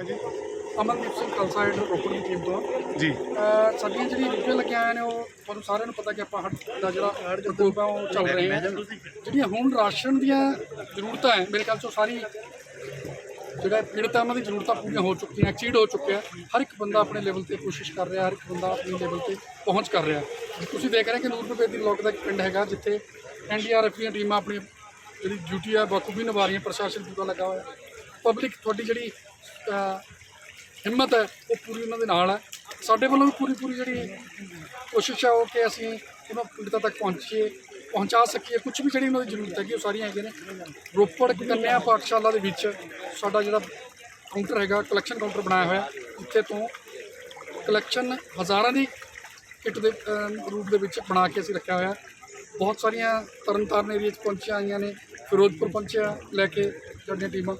ਹਾਂਜੀ। ਅਮਨਦੀਪ ਸਿੰਘ ਖਾਲਸਾ ਏਡ ਰੋਪੜ ਦੀ ਟੀਮ ਤੋਂ। ਜੀ। ਅਹ ਸਾਡੀਆਂ ਜਿਹੜੀਆਂ ਡਿਊਟੀਆਂ ਲੱਗੀਆਂ ਹੋਈਆਂ ਨੇ ਉਹ ਤੁਹਾਨੂੰ ਸਾਰਿਆਂ ਨੂੰ ਪਤਾ ਕਿ ਆਪਾਂ ਹੱਟ ਦਾ ਜਿਹੜਾ ਪ੍ਰਕੋਪ ਹੈ ਉਹ ਚੱਲ ਰਹੇ ਹਾਂ। ਜਿਹੜੀਆਂ ਹੁਣ ਰਾਸ਼ਨ ਦੀਆਂ ਜ਼ਰੂਰਤਾਂ ਹੈ ਮੇਰੇ ਖਿਆਲ ਚੋਂ ਸਾਰੀ ਜਿਹੜਾ ਪੀੜਤ ਹੈ ਉਹਨਾਂ ਦੀ ਜ਼ਰੂਰਤਾਂ ਪੂਰੀਆਂ ਹੋ ਚੁੱਕੀਆਂ ਐਕਸੀਡ ਹੋ ਚੁੱਕਿਆ। ਹਰ ਇੱਕ ਬੰਦਾ ਆਪਣੇ ਲੈਵਲ ਤੇ ਕੋਸ਼ਿਸ਼ ਕਰ ਰਿਹਾ ਹਰ ਇੱਕ ਬੰਦਾ ਆਪਣੇ ਲੈਵਲ ਤੇ ਪਹੁੰਚ ਕਰ ਰਿਹਾ। ਤੁਸੀਂ ਦੇਖ ਰਹੇ ਕਿ ਨੂਰ ਰੁਪਏ ਦੀ ਲੋਕ ਦਾ ਇੱਕ ਪਿੰਡ ਹੈਗਾ ਜਿੱਥੇ ਐਨਡੀਆਰਐਫ ਦੀਆਂ ਟੀਮਾਂ ਆਪਣੀ ਜਿਹੜੀ ਡਿਊਟੀ ਹੈ ਬਖੂਬੀ ਨਿਭਾ ਰਹੀਆਂ ਪ੍ਰਸ਼ਾਸਨ ਪੂਰਾ ਲੱਗਾ ਹੋਇਆ। ਪਬਲਿਕ ਤੁਹਾਡੀ ਜਿਹੜੀ ਹਿੰਮਤ ਹੈ, ਉਹ ਪੂਰੀ ਉਹਨਾਂ ਦੇ ਨਾਲ ਹੈ। ਸਾਡੇ ਵੱਲੋਂ ਵੀ ਪੂਰੀ ਪੂਰੀ ਜਿਹੜੀ ਕੋਸ਼ਿਸ਼ ਹੈ ਉਹ ਕਿ ਅਸੀਂ ਉਹਨਾਂ ਪੀੜਤਾਂ ਤੱਕ ਪਹੁੰਚੀਏ, ਪਹੁੰਚਾ ਸਕੀਏ। ਕੁਝ ਵੀ ਜਿਹੜੀ ਉਹਨਾਂ ਦੀ ਜ਼ਰੂਰਤ ਹੈਗੀ, ਉਹ ਸਾਰੀਆਂ ਹੈਗੀਆਂ ਨੇ। ਰੋਪੜ ਕੰਨਿਆ ਪਾਠਸ਼ਾਲਾ ਦੇ ਵਿੱਚ ਸਾਡਾ ਜਿਹੜਾ ਕਾਊਂਟਰ ਹੈਗਾ ਕਲੈਕਸ਼ਨ ਕਾਊਂਟਰ ਬਣਾਇਆ ਹੋਇਆ। ਉੱਥੇ ਤੋਂ ਕਲੈਕਸ਼ਨ ਹਜ਼ਾਰਾਂ ਦੀ ਕਿੱਟ ਦੇ ਰੂਪ ਦੇ ਵਿੱਚ ਬਣਾ ਕੇ ਅਸੀਂ ਰੱਖਿਆ ਹੋਇਆ। ਬਹੁਤ ਸਾਰੀਆਂ ਤਰਨਤਾਰਨ ਏਰੀਆ 'ਚ ਪਹੁੰਚੀਆਂ ਆਈਆਂ ਨੇ। ਫਿਰੋਜ਼ਪੁਰ ਪਹੁੰਚਿਆ, ਲੈ ਕੇ ਸਾਡੀਆਂ ਟੀਮਾਂ।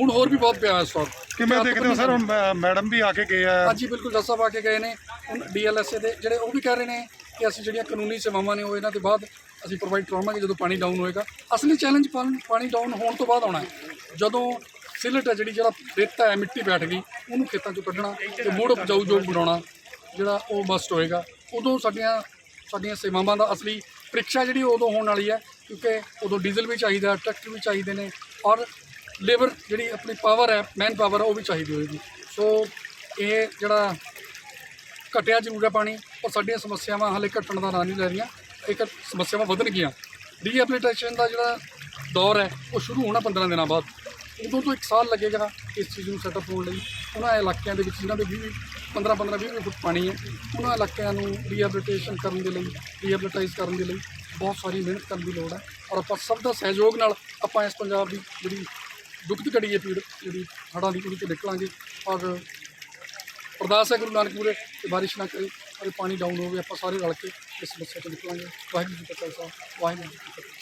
ਹੁਣ ਹੋਰ ਵੀ ਬਹੁਤ ਪਿਆ ਇਸ ਵਕਤ ਕਿਵੇਂ ਦੇਖਦੇ ਹੋ ਸਰ? ਹੁਣ ਮੈ- ਮੈਡਮ ਵੀ ਆ ਕੇ ਗਏ ਆ। ਹਾਂਜੀ ਬਿਲਕੁਲ ਸਾਹਿਬ ਆ ਕੇ ਗਏ ਨੇ। ਹੁਣ ਡੀਐਲਐਸਏ ਦੇ ਜਿਹੜੇ ਉਹ ਵੀ ਕਹਿ ਰਹੇ ਨੇ ਕਿ ਅਸੀਂ ਜਿਹੜੀਆਂ ਕਾਨੂੰਨੀ ਸੇਵਾਵਾਂ ਨੇ ਉਹ ਇਹਨਾਂ ਦੇ ਬਾਅਦ ਅਸੀਂ ਪ੍ਰੋਵਾਈਡ ਕਰਾਵਾਂਗੇ ਜਦੋਂ ਪਾਣੀ ਡਾਊਨ ਹੋਏਗਾ। ਅਸਲੀ ਚੈਲੰਜ ਪਾਣੀ ਡਾਊਨ ਹੋਣ ਤੋਂ ਬਾਅਦ ਆਉਣਾ ਹੈ। ਜਦੋਂ ਸਿਲਟ ਹੈ ਜਿਹੜੀ ਜਿਹੜਾ ਰੇਤਾ ਹੈ ਮਿੱਟੀ ਬੈਠ ਗਈ ਉਹਨੂੰ ਖੇਤਾਂ ਚੋਂ ਕੱਢਣਾ ਤੇ ਮੁੜ ਉਪਜਾਊ ਯੋਗ ਬਣਾਉਣਾ ਜਿਹੜਾ ਉਹ ਮਸਟ ਹੋਏਗਾ। ਉਦੋਂ ਸਾਡੀਆਂ ਸਾਡੀਆਂ ਸੇਵਾਵਾਂ ਦਾ ਅਸਲੀ ਪ੍ਰੀਖਿਆ ਜਿਹੜੀ ਉਦੋਂ ਹੋਣ ਵਾਲੀ ਹੈ ਕਿਉਂਕਿ ਉਦੋਂ ਡੀਜ਼ਲ ਵੀ ਚਾਹੀਦਾ ਟਰੈਕਟਰ ਵੀ ਚਾਹੀਦੇ ਨੇ। ਔਰ ਲੇਬਰ ਜਿਹੜੀ ਆਪਣੀ ਪਾਵਰ ਹੈ ਮੈਨ ਪਾਵਰ ਉਹ ਵੀ ਚਾਹੀਦੀ ਹੋਏਗੀ। ਸੋ ਇਹ ਜਿਹੜਾ ਘਟਿਆ ਜ਼ਰੂਰ ਹੈ ਪਾਣੀ, ਪਰ ਸਾਡੀਆਂ ਸਮੱਸਿਆਵਾਂ ਹਾਲੇ ਘਟਣ ਦਾ ਨਾਂ ਨਹੀਂ ਲੈ ਰਹੀਆਂ। ਇੱਕ ਸਮੱਸਿਆਵਾਂ ਵਧਣਗੀਆਂ ਰੀਹੈਬਿਲਿਟੇਸ਼ਨ ਦਾ ਜਿਹੜਾ ਦੌਰ ਹੈ, ਉਹ ਸ਼ੁਰੂ ਹੋਣਾ 15 ਦਿਨਾਂ ਬਾਅਦ। ਉਦੋਂ ਤੋਂ ਇੱਕ ਸਾਲ ਲੱਗੇਗਾ ਇਸ ਚੀਜ਼ ਨੂੰ ਸੈਟਅਪ ਹੋਣ ਲਈ। ਉਹਨਾਂ ਇਲਾਕਿਆਂ ਦੇ ਵਿੱਚ ਜਿਨ੍ਹਾਂ ਦੇ 20 15 15 20 ਫੁੱਟ ਪਾਣੀ ਹੈ, ਉਹਨਾਂ ਇਲਾਕਿਆਂ ਨੂੰ ਰੀਹੈਬਿਲਿਟੇਸ਼ਨ ਕਰਨ ਦੇ ਲਈ ਰੀਹੈਬਿਲਿਟਾਈਜ਼ ਕਰਨ ਦੇ ਲਈ ਬਹੁਤ ਸਾਰੀ ਮਿਹਨਤ ਕਰਨ ਦੀ ਲੋੜ ਹੈ। ਔਰ ਆਪਾਂ ਸਭ ਦਾ ਸਹਿਯੋਗ ਨਾਲ ਆਪਾਂ ਇਸ ਪੰਜਾਬ ਦੀ ਜਿਹੜੀ ਦੁੱਖਦ ਘੜੀ ਹੈ ਪੀੜ ਜਿਹੜੀ ਹੜ੍ਹਾਂ ਦੀ, ਉਹਦੇ ਤੋਂ ਨਿਕਲਾਂਗੇ। ਔਰ ਅਰਦਾਸ ਹੈ ਗੁਰੂ ਨਾਨਕ ਪੂਰੇ, ਕਿ ਬਾਰਿਸ਼ ਨਾ ਕਰੇ, ਔਰ ਪਾਣੀ ਡਾਊਨ ਹੋਵੇ, ਆਪਾਂ ਸਾਰੇ ਰਲ ਕੇ ਇਸ ਸਮੱਸਿਆ ਤੋਂ ਨਿਕਲਾਂਗੇ। ਵਾਹਿਗੁਰੂ ਜੀ ਕਾ ਖਾਲਸਾ, ਵਾਹਿਗੁਰੂ ਜੀ ਕੀ ਫਤਿਹ।